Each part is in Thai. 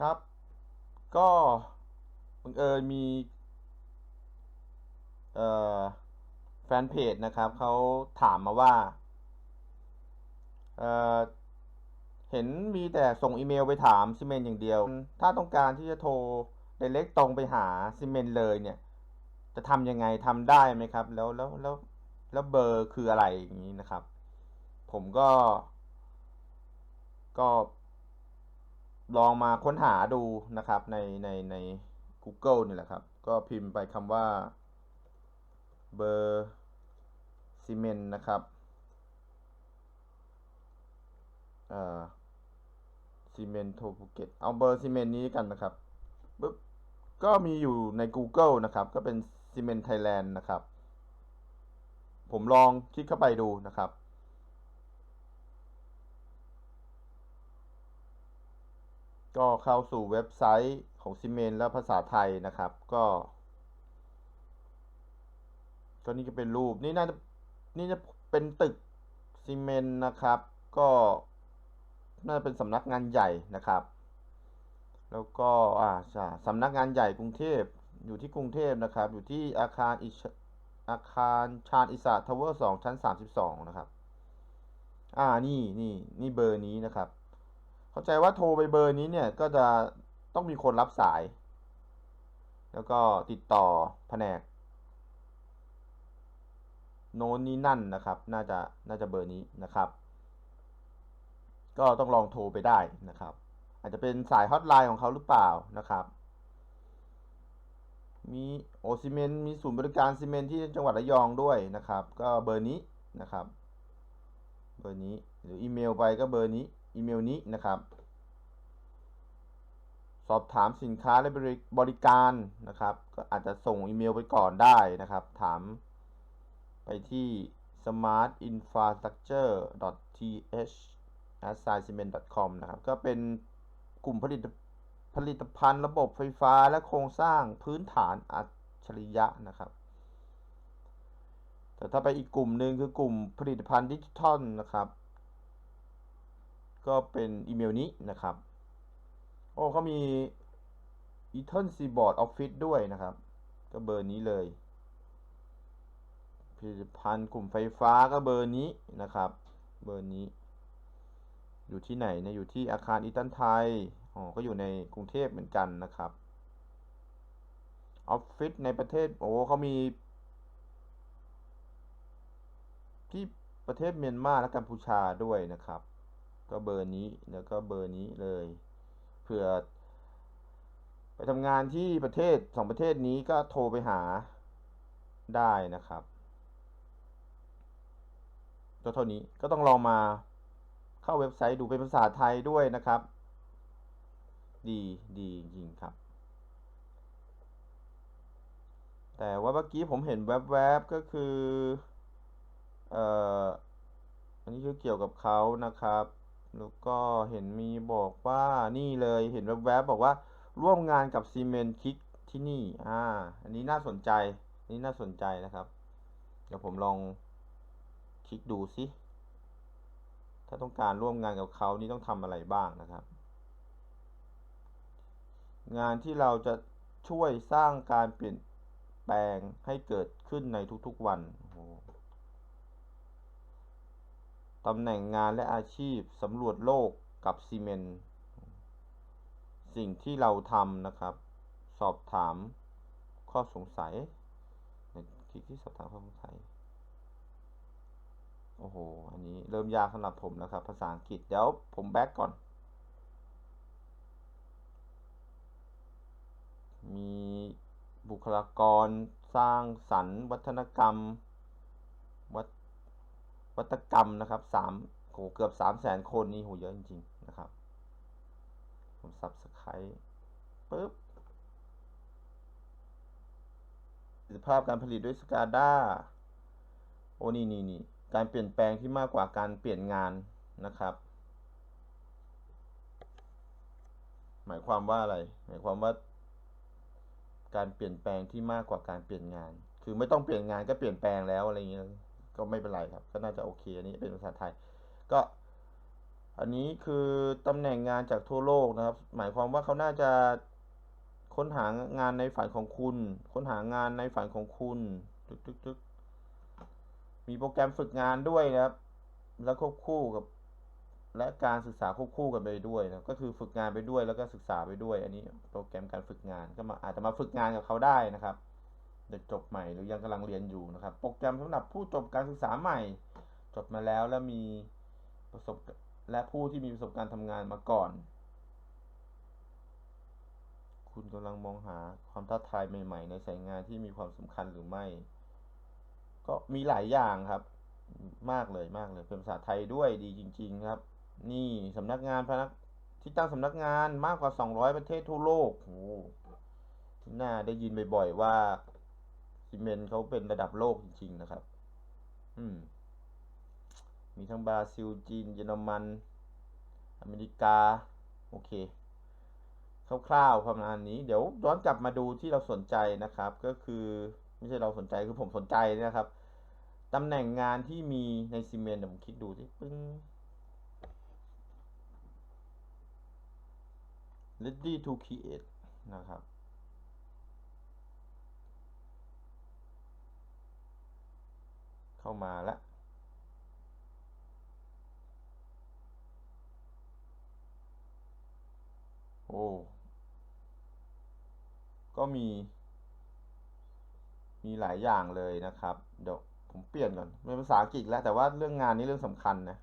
ครับ ก็บังเอิญมีแฟนเพจนะครับเขาถามมาว่าเเห็นมีแต่ส่งอีเมลไปถามซีเมนอย่างเดียว ถ้าต้องการที่จะโทร d เ r กตรงไปหาซีเมนเลยเนี่ย จะทำยังไงทำได้ไหมครับ แล้วแล้วแล้วแล้วเบอร์คืออะไรอย่างนี้นะครับ ผมก็ ก็ ลองมาค้นหาดูนะครับในในใน Google นี่แหละครับ ก็พิมพ์ไปคำว่าเบอร์ซีเมนนะครับเอ่อซีเมนโทภูเก็ตเอาเบอร์ซีเมนนี้กันนะครับปึ๊บก็มีอยู่ใน Google นะครับ ก็เป็นซีเมนไทยแลนด์นะครับ ผมลองคลิกเข้าไปดูนะครับ ก็เข้าสู่เว็บไซต์ของซีเมนและภาษาไทยนะครับ ก็ก็นี่ก็เป็นรูปนี่น่าจะนี่จะเป็นตึกซีเมนนะครับ ก็น่าจะเป็นสำนักงานใหญ่นะครับ แล้วก็อ่าใช่สำนักงานใหญ่กรุงเทพอยู่ที่กรุงเทพนะครับ อยู่ที่อาคารอิชอาคารชาญอิสระทาวเวอร์สองชั้นสามสิบสองนะครับ อ่านี่นี่นี่เบอร์นี้นะครับ เข้าใจว่าโทรไปเบอร์นี้เนี่ยก็จะต้องมีคนรับสาย แล้วก็ติดต่อแผนก โน้นนี้นั่นนะครับ น่าจะน่าจะเบอร์นี้นะครับ ก็ต้องลองโทรไปได้นะครับ อาจจะเป็นสายฮอตไลน์ของเขาหรือเปล่านะครับ มีโอซิเมนมีศูนย์บริการซีเมนที่จังหวัดระยองด้วยนะครับ ก็เบอร์นี้นะครับ เบอร์นี้หรืออีเมลไปก็เบอร์นี้ อีเมลนี้นะครับ สอบถามสินค้าและบริการนะครับ ก็อาจจะส่งอีเมลไปก่อนได้นะครับ ถามไปที่ smartinfrastructure.th assignment.com นะครับ ก็เป็นกลุ่มผลิตผลิตภัณฑ์ระบบไฟฟ้าและโครงสร้างพื้นฐานอัจฉริยะนะครับ แต่ถ้าไปอีกกลุ่มหนึ่งคือกลุ่มผลิตภัณฑ์ดิจิทัลนะครับ ก็เป็นอีเมลนี้นะครับ โอ้เขามี e t h e r Seaboard Office ด้วยนะครับ ก็เบอร์นี้เลยผลิตภัณฑ์กลุ่มไฟฟ้าก็เบอร์นี้นะครับ เบอร์นี้ อยู่ที่ไหนนี่ยอยู่ที่อาคารอีตันไทยอ๋อก็อยู่ในกรุงเทพเหมือนกันนะครับออฟฟิศในประเทศโอ้เขามี ที่ประเทศเมียนมาและกัมพูชาด้วยนะครับ ก็เบอร์นี้แล้วก็เบอร์นี้เลยเผื่อไปทำงานที่ประเทศสองประเทศนี้ก็โทรไปหาได้นะครับก็เท่านี้ก็ต้องลองมาเข้าเว็บไซต์ดูเป็นภาษาไทยด้วยนะครับ ดีดีจริงครับ แต่ว่าเมื่อกี้ผมเห็นแวบๆก็คือเอ่ออันนี้คือเกี่ยวกับเขานะครับ แล้วก็เห็นมีบอกว่านี่เลยเห็นแวบๆบอกว่าร่วมงานกับซีเมนต์คิกที่นี่ อ่า อันนี้น่าสนใจ นี่น่าสนใจนะครับ เดี๋ยวผมลองคลิกดูสิ ถ้าต้องการร่วมงานกับเขานี่ต้องทำอะไรบ้างนะครับ งานที่เราจะช่วยสร้างการเปลี่ยนแปลงให้เกิดขึ้นในทุกๆวัน ตำแหน่งงานและอาชีพสำรวจโลกกับซีเมนต์สิ่งที่เราทำนะครับ สอบถามข้อสงสัยคลิกที่สอบถามข้อสงสัยโอ้โห อันนี้เริ่มยากสำหรับผมนะครับ ภาษาอังกฤษ เดี๋ยวผมแบ็กก่อน มีบุคลากรสร้างสรรค์ วัฒนกรรม วัตกรรมนะครับสามโหเกือบสามแสนคนนี่โหเยอะจริงๆนะครับ ผมสับสไครปึ๊บสิทภาพการผลิตด้วยสกาด้าโอ้นี่นี่นี่การเปลี่ยนแปลงที่มากกว่าการเปลี่ยนงานนะครับ หมายความว่าอะไร หมายความว่า การเปลี่ยนแปลงที่มากกว่าการเปลี่ยนงาน คือไม่ต้องเปลี่ยนงานก็เปลี่ยนแปลงแล้วอะไรเงี้ย ก็ไม่เป็นไรครับ ก็น่าจะโอเค อันนี้เป็นภาษาไทย ก็ อันนี้คือตำแหน่งงานจากทั่วโลกนะครับ หมายความว่าเขาน่าจะค้นหางานในฝันของคุณ ค้นหางานในฝันของคุณตึกตึกตึกมีโปรแกรมฝึกงานด้วยนะครับ แล้วควบคู่กับ และการศึกษาควบคู่กันไปด้วยนะ ก็คือฝึกงานไปด้วยแล้วก็ศึกษาไปด้วย อันนี้โปรแกรมการฝึกงานก็มาอาจจะมาฝึกงานกับเขาได้นะครับ เด็กจบใหม่หรือยังกำลังเรียนอยู่นะครับ โปรแกรมสำหรับผู้จบการศึกษาใหม่ จบมาแล้วแล้วมีประสบและผู้ที่มีประสบการณ์ทำงานมาก่อน คุณกำลังมองหาความท้าทายใหม่ ๆ ในสายงานที่มีความสำคัญหรือไม่ ก็มีหลายอย่างครับ มากเลยมากเลยเป็นภาษาไทยด้วยดีจริง ๆ ครับ นี่สำนักงานพนักที่ตั้งสำนักงานมากกว่า 200 ประเทศทั่วโลกโอ้น่าได้ยินบ่อยๆว่า ซีเมนต์เขาเป็นระดับโลกจริง ๆ นะครับ อืม มีทั้งบราซิล จีน เยอรมัน อเมริกา โอเค คร่าวๆประมาณนี้ เดี๋ยวย้อนกลับมาดูที่เราสนใจนะครับ ก็คือไม่ใช่เราสนใจ คือผมสนใจนะครับ ตำแหน่งงานที่มีในซีเมนต์เดี๋ยวผมคลิกดูที่ปึ้ง ready to create นะครับ เข้ามาแล้วโอ้ ก็มี มีหลายอย่างเลยนะครับ เดี๋ยวผมเปลี่ยนก่อนเป็นภาษาอังกฤษแล้วแต่ว่าเรื่องงานนี้เรื่องสำคัญนะ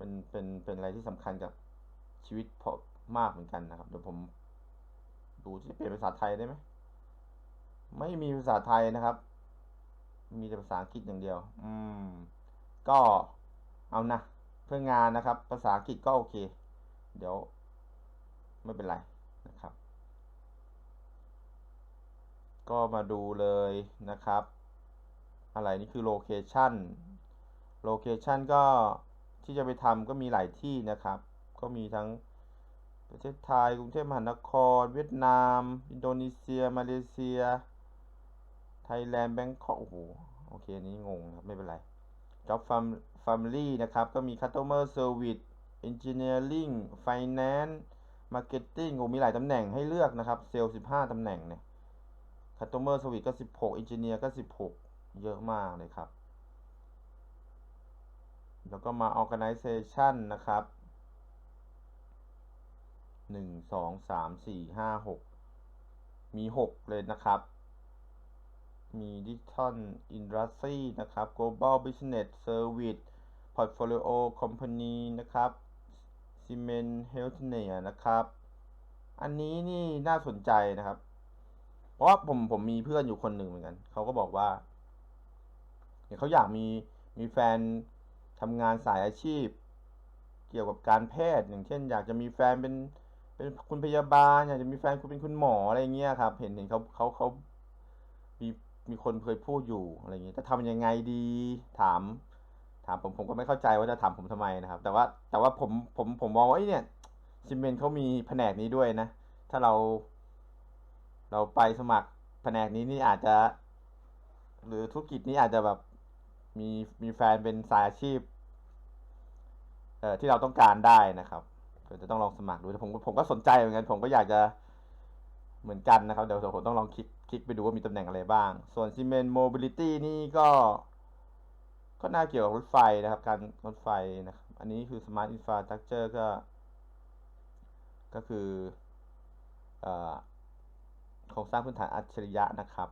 มันเป็น เป็นอะไรที่สำคัญกับชีวิตผมมากเหมือนกันนะครับ เดี๋ยวผมดูที่เปลี่ยนภาษาไทยได้ไหม ไม่มีภาษาไทยนะครับ มีแต่ภาษาอังกฤษอย่างเดียว อืม ก็เอานะเพื่องานนะครับ ภาษาอังกฤษก็โอเค เดี๋ยว ไม่เป็นไรนะครับ ก็มาดูเลยนะครับ อะไรนี่คือโลเคชันโลเคชันก็ที่จะไปทำก็มีหลายที่นะครับ ก็มีทั้งประเทศไทยกรุงเทพมหานคร เวียดนาม อินโดนีเซีย มาเลเซีย ไทยแลนด์แบงคอกโอ้โหโอเคนนี้งงครับ ไม่เป็นไร Job Fam- Family นะครับ ก็มี Customer Service Engineering Finance Marketing โอ้มีหลายตำแหน่งให้เลือกนะครับเซลล์15ตำแหน่งเนี่ย Customer Service ก็ 16 Engineer ก็ 16 เยอะมากเลยครับ แล้วก็มา Organization นะครับ 1 2 3 4 5 6 มี 6 เลยนะครับ มี Digital Industry นะครับ Global Business Service Portfolio Company นะครับ Cement Healthcare นะครับ อันนี้นี่น่าสนใจนะครับ เพราะผมผมมีเพื่อนอยู่คนหนึ่งเหมือนกัน เขาก็บอกว่าเนี่ยเขาอยากมีมีแฟนทำงานสายอาชีพ เกี่ยวกับการแพทย์อย่างเช่น อยากจะมีแฟนเป็นเป็นคุณพยาบาล อยากจะมีแฟนคุณเป็นคุณหมออะไรเงี้ยครับ เห็นเห็นเขาเขาเขา มีคนเคยพูดอยู่อะไรเงี้ยจะทำยังไงดีถาม ถามผมผมก็ไม่เข้าใจว่าจะถามผมทำไมนะครับ แต่ว่าแต่ว่าผมผมผมมองว่าเอ้เนี่ยซิเมนเขามีแผนกนี้ด้วยนะ ถ้าเรา เราไปสมัครแผนกนี้นี่อาจจะ หรือธุรกิจนี้อาจจะแบบมีมีแฟนเป็นสายอาชีพเอ่อที่เราต้องการได้นะครับเดี๋ยวจะต้องลองสมัครดูแต่ผมผมก็สนใจเหมือนกันผมก็อยากจะ เหมือนกันนะครับ เดี๋ยวผมต้องลองคลิกคลิกไปดูว่ามีตำแหน่งอะไรบ้าง ส่วนซีเมนต์โมบิลิตี้นี่ก็ ก็น่าเกี่ยวกับรถไฟนะครับ การรถไฟนะครับ อันนี้คือ Smart Infrastructure ก็ ก็คืออโครงสร้างพื้นฐานอัจฉริยะนะครับ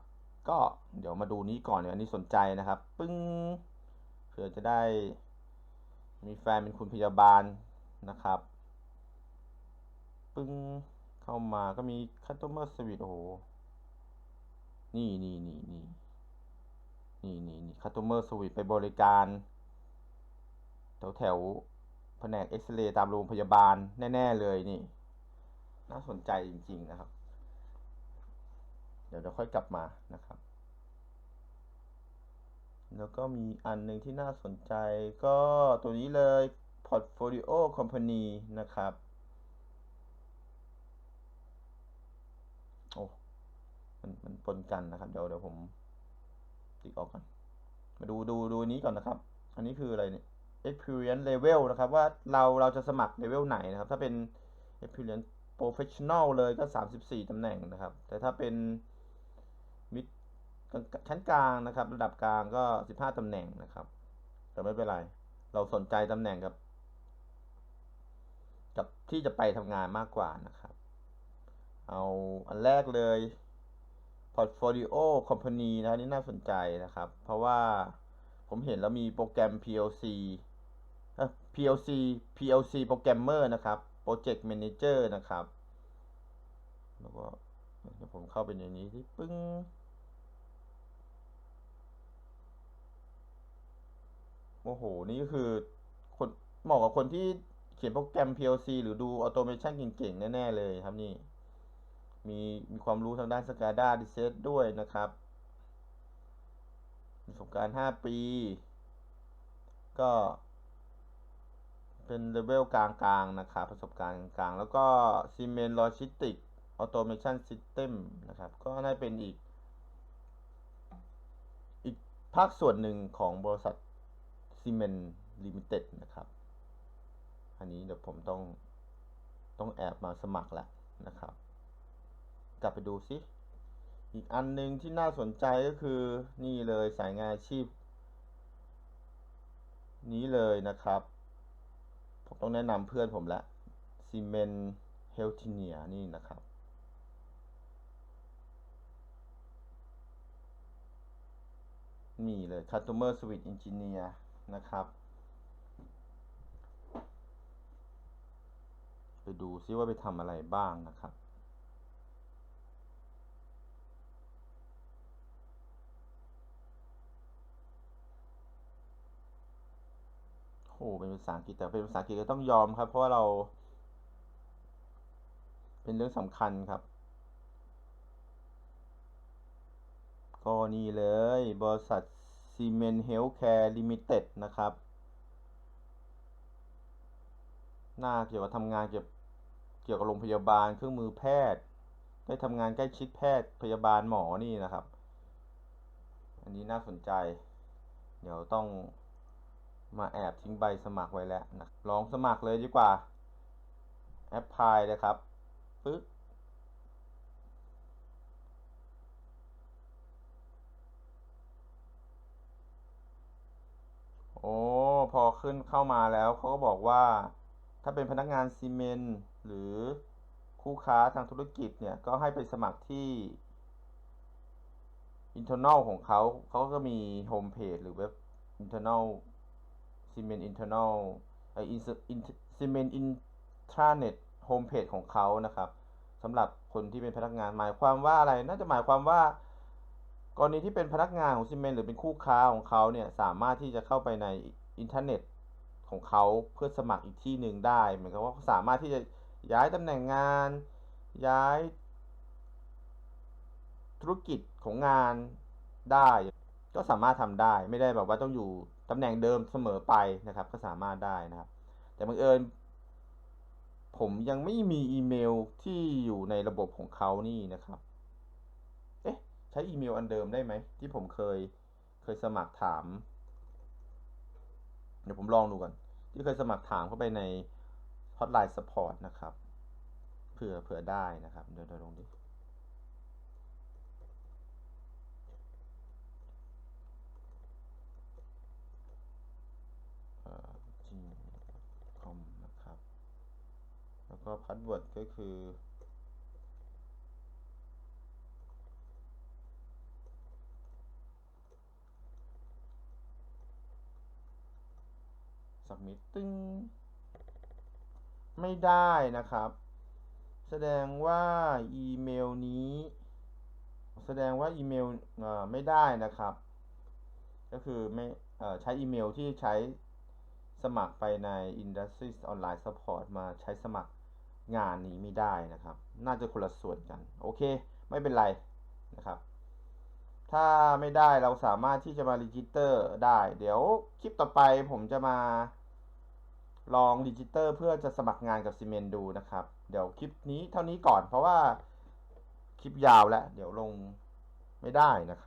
ก็เดี๋ยวมาดูนี้ก่อนเดี๋ยอันนี้สนใจนะครับ ปึ้งเผื่อจะได้ มีแฟนเป็นคุณพยาบาลนะครับ ปึ้ง เข้ามาก็มี customer service โอ้โห นี่นี่นี่นี่นี่นี่นี่ customer service ไปบริการ แถวแถวแผนกเอ็กซเรย์ตามโรงพยาบาลแน่ ๆ เลยนี่ น่าสนใจจริง ๆ นะครับ เดี๋ยวเราค่อยกลับมานะครับ แล้วก็มีอันหนึ่งที่น่าสนใจก็ตัวนี้เลย Portfolio Company นะครับ โอ้มันมันปนกันนะครับ เดี๋ยวเดี๋ยวผมติ๊กออกก่อนมาดูดูดูนี้ก่อนนะครับ อันนี้คืออะไรเนี่ย experience level นะครับ ว่าเราเราจะสมัคร level ไหนนะครับ ถ้าเป็น experience professional เลยก็ 34ตำแหน่งนะครับ แต่ถ้าเป็น mid ชั้นกลางนะครับ ระดับกลางก็ 15ตำแหน่งนะครับ แต่ไม่เป็นไร เราสนใจตำแหน่งกับ กับที่จะไปทำงานมากกว่านะครับ เอาอันแรกเลย portfolio company นะนี่น่าสนใจนะครับ เพราะว่าผมเห็นแล้วมีโปรแกรม PLC PLC PLC programmer นะครับ project manager นะครับ แล้วก็เดี๋ยวผมเข้าไปในนี้ที่ปึ้งโอ้โห นี่คือคนเหมาะกับคนที่เขียนโปรแกรม PLC หรือดู automation เก่งๆ แน่ ๆ เลยครับนี่ มีมีความรู้ทางด้าน SCADA Reset ด้วยนะครับประสบการณ์ 5 ปี ก็ เป็นเลเวลกลางๆ นะครับ ประสบการณ์กลาง แล้วก็ Siemens Logistics Automation System นะครับ ก็น่าเป็นอีก อีกภาคส่วนหนึ่งของบริษัท Siemens Limited นะครับ อันนี้เดี๋ยวผมต้องต้องแอบมาสมัครแล้วนะครับ กลับไปดูซิ อีกอันหนึ่งที่น่าสนใจก็คือนี่เลยสายงานอาชีพ นี้เลยนะครับ ผมต้องแนะนำเพื่อนผมละซีเมนเฮลทิเนียนี่นะครับนี่เลย Customer Service Engineer นะครับ ไปดูซิว่าไปทำอะไรบ้างนะครับ โอ้เป็นภาษาอังกฤษแต่เป็นภาษาอังกฤษก็ต้องยอมครับ เพราะว่าเรา เป็นเรื่องสำคัญครับ ก็นี่เลย บริษัทซีเมนเฮลท์แคร์ลิมิเต็ดนะครับ หน้าเกี่ยวกับทำงานเกี่ยวเกี่ยวกับโรงพยาบาลเครื่องมือแพทย์ ได้ทำงานใกล้ชิดแพทย์พยาบาลหมอนี่นะครับ อันนี้น่าสนใจ เดี๋ยวต้อง มาแอบทิ้งใบสมัครไว้แล้วนะลองสมัครเลยดีกว่า แอปพลายเลยครับปึ๊บโอ้พอขึ้นเข้ามาแล้วเขาก็บอกว่า ถ้าเป็นพนักงานซีเมนต์หรือคู่ค้าทางธุรกิจเนี่ยก็ให้ไปสมัครที่ internal ของเขา เขาก็มีโฮมเพจหรือเว็บ internal ซีเมนต์ internal ไอซีเมนต์ intranet โฮมเพจของเขานะครับสำหรับคนที่เป็นพนักงานหมายความว่าอะไร น่าจะหมายความว่ากรณีที่เป็นพนักงานของซีเมนต์หรือเป็นคู่ค้าของเขาเนี่ยสามารถที่จะเข้าไปในอินเทอร์เน็ตของเขาเพื่อสมัครอีกที่หนึ่งได้เหมือนกับว่าสามารถที่จะย้ายตำแหน่งงาน ย้าย ธุรกิจของงานได้ ก็สามารถทำได้ไม่ได้แบบว่าต้องอยู่ ตำแหน่งเดิมเสมอไปนะครับ ก็สามารถได้นะครับ แต่บังเอิญผมยังไม่มีอีเมลที่อยู่ในระบบของเขานี่นะครับ เอ๊ะ ใช้อีเมลอันเดิมได้ไหม ที่ผมเคยเคยสมัครถาม เดี๋ยวผมลองดูก่อน ที่เคยสมัครถามเข้าไปใน Hotline Support นะครับ เผื่อเผื่อได้นะครับ เดี๋ยวเดี๋ยวลองดิ เอ่อ gmail.com นะครับ แล้ว ก็พาสเวิร์ดก็คือ submit ตึ้งไม่ได้นะครับ แสดงว่าอีเมลนี้ แสดงว่าอีเมลเอ่อไม่ได้นะครับ ก็คือไม่เอ่อใช้อีเมลที่ใช้สมัครไปใน Industry Online Support มาใช้สมัคร งานนี้ไม่ได้นะครับ น่าจะคนละส่วนกัน โอเค ไม่เป็นไรนะครับ ถ้าไม่ได้เราสามารถที่จะมา register ได้ เดี๋ยวคลิปต่อไปผมจะมาลอง register เพื่อจะสมัครงานกับซีเมนดูนะครับ เดี๋ยวคลิปนี้เท่านี้ก่อนเพราะว่าคลิปยาวแล้ว เดี๋ยวลงไม่ได้นะครับ